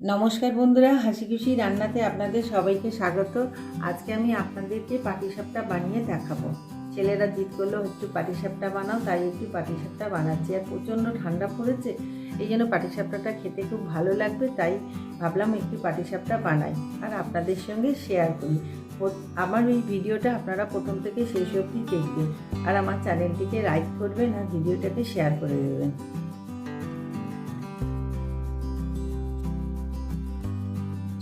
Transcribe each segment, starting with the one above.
নমস্কার বন্ধুরা হাসি খুশি রান্নাতে আপনাদের সবাইকে স্বাগত। আজকে আমি আপনাদেরকে পাটিসাপটা বানিয়ে দেখাবো। ছেলেরা জিদ করল, একটু পাটিসাপটা বানাও। তাই একটু পাটিসাপটা বানাচ্ছি। আর প্রচণ্ড ঠান্ডা পড়েছে, এই জন্য পাটিসাপটাটা খেতে খুব ভালো লাগবে, তাই ভাবলাম একটু পাটিসাপটা বানাই আর আপনাদের সঙ্গে শেয়ার করি। আমার এই ভিডিওটা আপনারা প্রথম থেকে শেষ অবধি দেখবেন। আর আমার চ্যানেলটিকে লাইক করবেন আর ভিডিওটাকে শেয়ার করে দেবেন।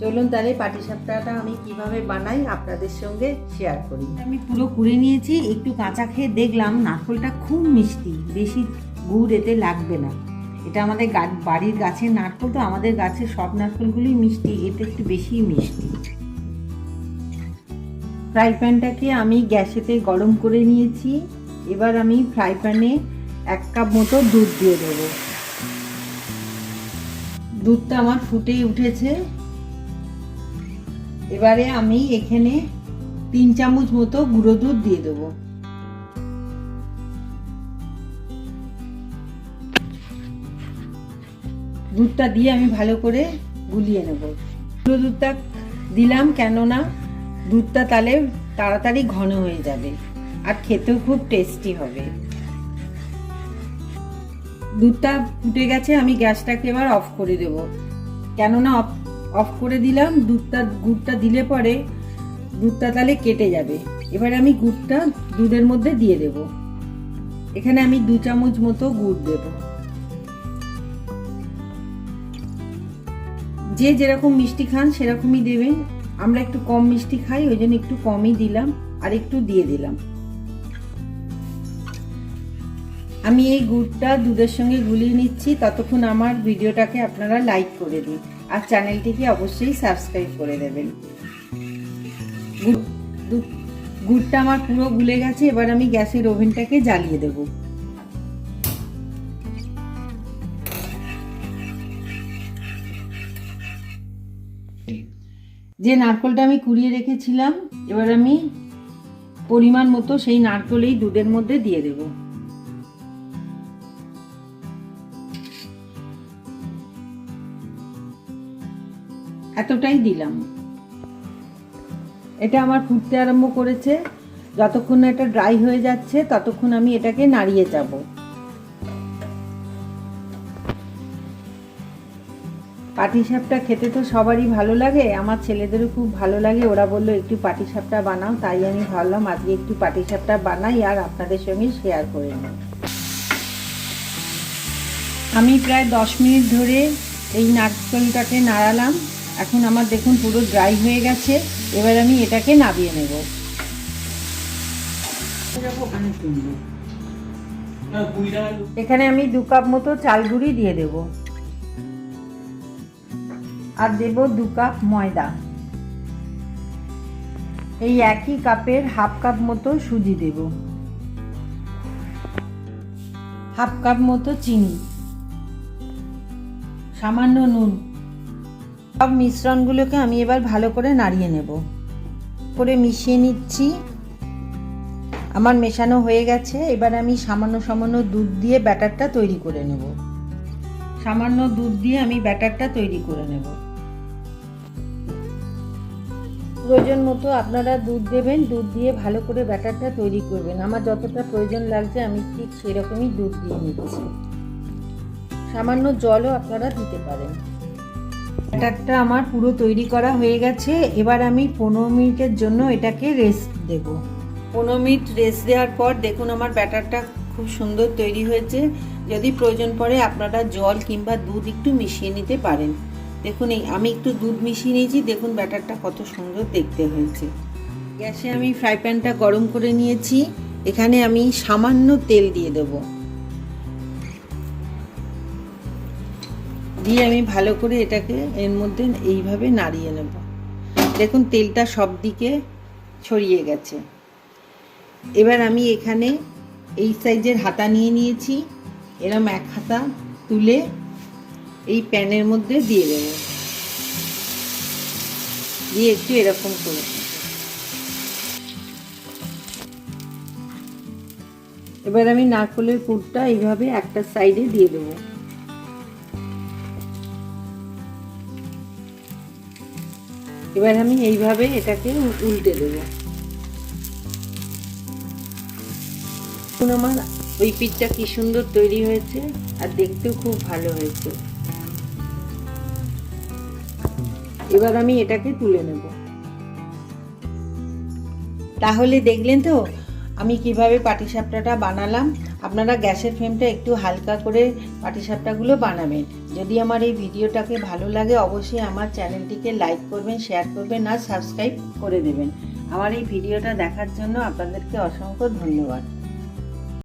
চলুন তাহলে পাটিসাপটাটা আমি কীভাবে বানাই আপনাদের সঙ্গে শেয়ার করি। আমি পুরো কুড়ে নিয়েছি, একটু কাঁচা খেয়ে দেখলাম নারকলটা খুব মিষ্টি, বেশি গুড় এতে লাগবে না। এটা আমাদের বাড়ির গাছের নারকল তো, আমাদের গাছের সব নারকলগুলোই মিষ্টি, এতে একটু বেশি মিষ্টি। ফ্রাই প্যানটাকে আমি গ্যাসেতে গরম করে নিয়েছি। এবার আমি ফ্রাই প্যানে এক কাপ মতো দুধ দিয়ে দেবো। দুধটা আমার ফুটে উঠেছে। এবারে আমি এখানে তিন চামচ মতো গুঁড়ো দুধ দিয়ে দেবো। দুধটা দিয়ে আমি ভালো করে গুলিয়ে নেব। গুঁড়ো দুধটা দিলাম কেননা দুধটা তাহলে তাড়াতাড়ি ঘন হয়ে যাবে আর খেতেও খুব টেস্টি হবে। দুধটা ফুটে গেছে, আমি গ্যাসটাকে এবার অফ করে দেব। কেননা অফ অফ করে দিলাম, দুধটা, গুড়টা দিলে পরে দুধটা তাহলে কেটে যাবে। এবার আমি গুড়টা দুধের মধ্যে দিয়ে দেব। এখানে আমি দু চামচ মতো গুড় দেব। যে যেরকম মিষ্টি খান সেরকমই দেবেন। আমরা একটু কম মিষ্টি খাই, ওই জন্য একটু কমই দিলাম, আর একটু দিয়ে দিলাম। আমি এই গুড়টা দুধের সঙ্গে গুলিয়ে নিচ্ছি। ততক্ষণ আমার ভিডিওটাকে আপনারা লাইক করে দিন। আর চ্যানেলটিকে অবশ্যই সাবস্ক্রাইব করে দেবেন। গুড়- গুড়টা আমার পুরো গুলে গেছে, এবার আমি গ্যাসের ওভেনটাকে জ্বালিয়ে দেব। যে নারকলটা আমি কুড়িয়ে রেখেছিলাম, এবার আমি পরিমাণ মতো সেই নারকল এই দুধের মধ্যে দিয়ে দেবো। এতটাই দিলাম। এটা আমার ফুটতে আরম্ভ করেছে। যতক্ষণ না এটা ড্রাই হয়ে যাচ্ছে, ততক্ষণ আমি এটাকে নাড়িয়ে যাব। পাটিসাপটা খেতে তো সবারই ভালো লাগে, আমার ছেলেদেরও খুব ভালো লাগে। ওরা বলল, একটু পাটিসাপটা বানাও। তাই আমি ভাবলাম, আজকে একটু পাটিসাপটা বানাই আর আপনাদের সঙ্গে শেয়ার করে নিই আমি প্রায় দশ মিনিট ধরে এই নারকেলটাকে নাড়ালাম। এখন আমার দেখুন পুরো ড্রাই হয়ে গেছে, এবার আমি এটাকে নাবিয়ে নেব। এখানে আমি দু কাপ মতো চাল গুঁড়ি দিয়ে দেব। আর দেব দু কাপ ময়দা। এই একই কাপের হাফ কাপ মতো সুজি দেব। হাফ কাপ মতো চিনি। সামান্য নুন। সব মিশ্রণগুলোকে আমি এবার ভালো করে নাড়িয়ে নেব। করে মিশিয়ে নিচ্ছি। আমার মেশানো হয়ে গেছে। এবার আমি সামান্য সামান্য দুধ দিয়ে ব্যাটারটা তৈরি করে নেব। সামান্য দুধ দিয়ে আমি ব্যাটারটা তৈরি করে নেব। প্রয়োজন মতো আপনারা দুধ দেবেন। দুধ দিয়ে ভালো করে ব্যাটারটা তৈরি করবেন। আমার যতটা প্রয়োজন লাগছে, আমি ঠিক সেরকমই দুধ দিয়ে নিচ্ছি। সামান্য জলও আপনারা দিতে পারেন। ব্যাটারটা আমার পুরো তৈরি করা হয়ে গেছে। এবার আমি পনেরো মিনিটের জন্য এটাকে রেস্ট দেব। পনেরো মিনিট রেস্ট দেওয়ার পর দেখুন আমার ব্যাটারটা খুব সুন্দর তৈরি হয়েছে। যদি প্রয়োজন পড়ে আপনারা জল কিংবা দুধ একটু মিশিয়ে নিতে পারেন। দেখুন এই, আমি একটু দুধ মিশিয়ে নিয়েছি, দেখুন ব্যাটারটা কত সুন্দর দেখতে হয়েছে। গ্যাসে আমি ফ্রাই প্যানটা গরম করে নিয়েছি। এখানে আমি সামান্য তেল দিয়ে দেবো। দিয়ে আমি ভালো করে এটাকে এর মধ্যে এইভাবে নাড়িয়ে নেব। দেখুন, তেলটা সব দিকে ছড়িয়ে গেছে। এবার আমি এখানে এই সাইজের হাতা নিয়ে নিয়েছি। এরম এক হাতা তুলে এই প্যানের মধ্যে দিয়ে দেব। দিয়ে একটু এরকম করে। এবার আমি নারকলের পুরটা এইভাবে একটা সাইডে দিয়ে দেবো। এবার আমি এইভাবে এটাকে উল্টে দেবো। আমার, ওই পিঠটা কি সুন্দর তৈরি হয়েছে, আর দেখতেও খুব ভালো হয়েছে। এবার আমি এটাকে তুলে নেব। তাহলে দেখলেন তো, আমি কীভাবে পাটিসাপটাটা বানালাম। আপনারা গ্যাসের ফ্লেমটা একটু হালকা করে পাটিসাপটাগুলো বানাবেন। যদি আমার এই ভিডিওটাকে ভালো লাগে, অবশ্যই আমার চ্যানেলটিকে লাইক করবেন শেয়ার করবেন আর সাবস্ক্রাইব করে দেবেন। আমার এই ভিডিওটা দেখার জন্য আপনাদেরকে অসংখ্য ধন্যবাদ।